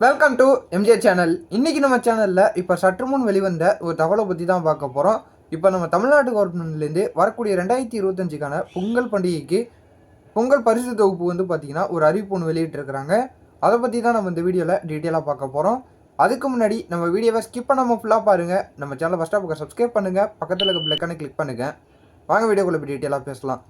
Welcome to MJ channel இன்றைக்கி நம்ம சேனலில் இப்போ சற்று முன் வெளிவந்த ஒரு தகவலை பற்றி தான் பார்க்க போகிறோம் இப்போ நம்ம தமிழ்நாடு கவர்மெண்ட்லேருந்து வரக்கூடிய ரெண்டாயிரத்தி இருபத்தஞ்சுக்கான பொங்கல் பண்டிகைக்கு பொங்கல் பரிசு தொகுப்பு வந்து பார்த்திங்கன்னா ஒரு அறிவிப்பு ஒன்று வெளியிட்டிருக்கிறாங்க. அதை பற்றி தான் நம்ம இந்த வீடியோவில் டீட்டெயிலாக பார்க்க போகிறோம் அதுக்கு முன்னாடி நம்ம வீடியோவை ஸ்கிப் பண்ணாமல் ஃபுல்லாக பாருங்கள் நம்ம சேனலை ஃபஸ்ட்டாக பக்கம் சப்ஸ்கிரைப் பண்ணுங்கள் பக்கத்தில் இருக்க பிளக்கானே கிளிக் பண்ணுங்கள் வாங்க வீடியோக்குள்ளே போய் டீட்டெயிலாக பேசலாம்.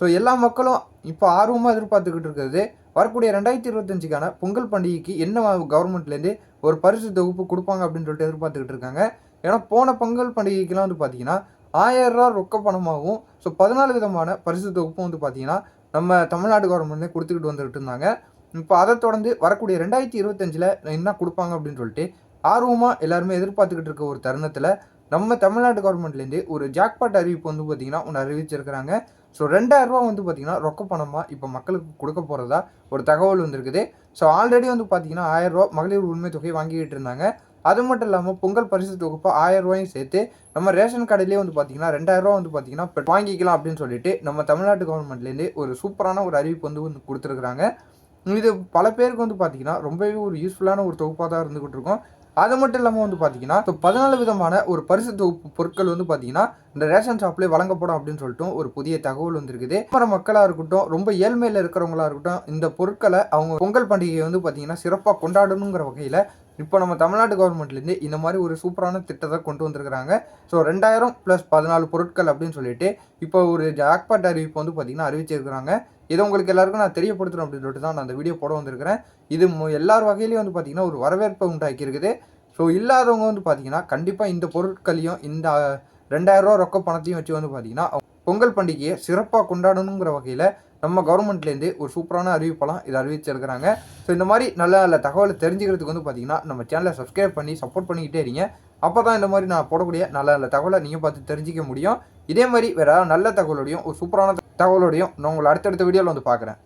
ஸோ எல்லா மக்களும் இப்போ ஆர்வமாக எதிர்பார்த்துக்கிட்டு இருக்கிறது வரக்கூடிய ரெண்டாயிரத்தி இருபத்தஞ்சுக்கான பொங்கல் பண்டிகைக்கு என்ன கவர்மெண்ட்லேருந்து ஒரு பரிசு தொகுப்பு கொடுப்பாங்க அப்படின்னு சொல்லிட்டு எதிர்பார்த்துக்கிட்டு இருக்காங்க. ஏன்னா போன பொங்கல் பண்டிகைக்கெலாம் வந்து பார்த்தீங்கன்னா ஆயிரம் ரூபா ரொக்க பணமாகவும் ஸோ பதினாலு விதமான பரிசு தொகுப்பும் வந்து பார்த்தீங்கன்னா நம்ம தமிழ்நாடு கவர்மெண்ட்லேயே கொடுத்துக்கிட்டு வந்துகிட்டு இருந்தாங்க. இப்போ அதை தொடர்ந்து வரக்கூடிய ரெண்டாயிரத்தி இருபத்தஞ்சில் என்ன கொடுப்பாங்க அப்படின்னு சொல்லிட்டு ஆர்வமாக எல்லாருமே எதிர்பார்த்துக்கிட்டு இருக்க ஒரு தருணத்தில் நம்ம தமிழ்நாடு கவர்மெண்ட்லேருந்து ஒரு ஜாக்பாட் அறிவிப்பு வந்து பார்த்திங்கன்னா ஒன்று அறிவிச்சிருக்கிறாங்க. ஸோ ரெண்டாயிரரூவா வந்து பார்த்திங்கன்னா ரொக்க பணமாக இப்போ மக்களுக்கு கொடுக்க போகிறதா ஒரு தகவல் வந்திருக்குது. ஸோ ஆல்ரெடி வந்து பார்த்திங்கன்னா ஆயிரரூவா மகளிர் உரிமை தொகை வாங்கிக்கிட்டு இருந்தாங்க. அது மட்டும் இல்லாமல் பொங்கல் பரிசு தொகுப்பு ஆயிரம் ரூபாயும் சேர்த்து நம்ம ரேஷன் கடையிலே வந்து பார்த்தீங்கன்னா ரெண்டாயிரரூவா வந்து பார்த்தீங்கன்னா இப்போ வாங்கிக்கலாம் அப்படின்னு சொல்லிட்டு நம்ம தமிழ்நாட்டு கவர்மெண்ட்லேருந்து ஒரு சூப்பரான ஒரு அறிவிப்பு வந்து வந்து கொடுத்துருக்குறாங்க. இது பல பேருக்கு வந்து பார்த்தீங்கன்னா ரொம்பவே ஒரு யூஸ்ஃபுல்லான ஒரு தொகுப்பாக தான் இருந்துகிட்டு இருக்கும். அது மட்டும் இல்லாமல் வந்து பார்த்தீங்கன்னா இப்போ பதினாலு விதமான ஒரு பரிசு தொகுப்பு பொருட்கள் வந்து பார்த்தீங்கன்னா இந்த ரேஷன் ஷாப்லேயே வழங்கப்படும் அப்படின்னு சொல்லிட்டு ஒரு புதிய தகவல் வந்திருக்குது. அப்புறம் மக்களாக இருக்கட்டும் ரொம்ப ஏழ்மையில் இருக்கிறவங்களா இருக்கட்டும் இந்த பொருட்களை அவங்க பொங்கல் பண்டிகையை வந்து பார்த்தீங்கன்னா சிறப்பாக கொண்டாடணுங்கிற வகையில் இப்போ நம்ம தமிழ்நாடு கவர்மெண்ட்லேருந்து இந்த மாதிரி ஒரு சூப்பரான திட்டத்தை கொண்டு வந்திருக்கிறாங்க. ஸோ ரெண்டாயிரம் ப்ளஸ் பதினாலு பொருட்கள் அப்படின்னு சொல்லிட்டு இப்போ ஒரு ஜாக்பாட் அறிவிப்பு வந்து பார்த்தீங்கன்னா அறிவிச்சிருக்கிறாங்க. இதை உங்களுக்கு எல்லாருக்கும் நான் தெரியப்படுத்துகிறோம் அப்படின்னு சொல்லிட்டு தான் நான் அந்த வீடியோ போட வந்திருக்கிறேன். இது மு- எல்லார் வகையிலையும் வந்து பார்த்தீங்கன்னா ஒரு வரவேற்பை உண்டாக்கி இருக்குது ஸோ இல்லாதவங்க வந்து பார்த்தீங்கன்னா கண்டிப்பாக இந்த பொருட்களையும் இந்த ரெண்டாயிரரூவா ரொக்க பணத்தையும் வச்சு வந்து பார்த்தீங்கன்னா பொங்கல் பண்டிகையை சிறப்பாக கொண்டாடணுங்கிற வகையில் நம்ம கவர்மெண்ட்லேருந்து ஒரு சூப்பரான அறிவிப்பெல்லாம் இதை அறிவிச்சிருக்கிறாங்க. ஸோ இந்த மாதிரி நல்ல நல்ல தகவலை தெரிஞ்சுக்கிறதுக்கு வந்து பார்த்தீங்கன்னா நம்ம சேனலை சப்ஸ்கிரைப் பண்ணி சப்போர்ட் பண்ணிக்கிட்டே இருங்க. அப்போ தான் இந்த மாதிரி நான் போடக்கூடிய நல்ல நல்ல தகவலை நீங்கள் பார்த்து தெரிஞ்சிக்க முடியும். இதே மாதிரி வேறு நல்ல தகவலோடையும் ஒரு சூப்பரான தகவலோடையும் நான் உங்களை அடுத்தடுத்த வீடியோவில் வந்து பார்க்குறேன்.